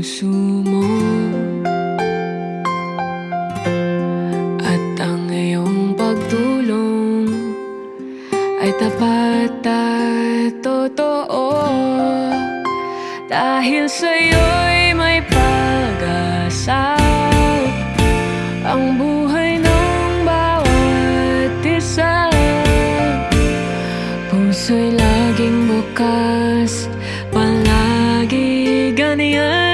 puso mo. At ang iyong pagtulong Ay tapat at totoo. Dahil sa'yo'y may pag-asa Ang buhay ng bawat isa. Puso'y laging bukas Palagi ganyan.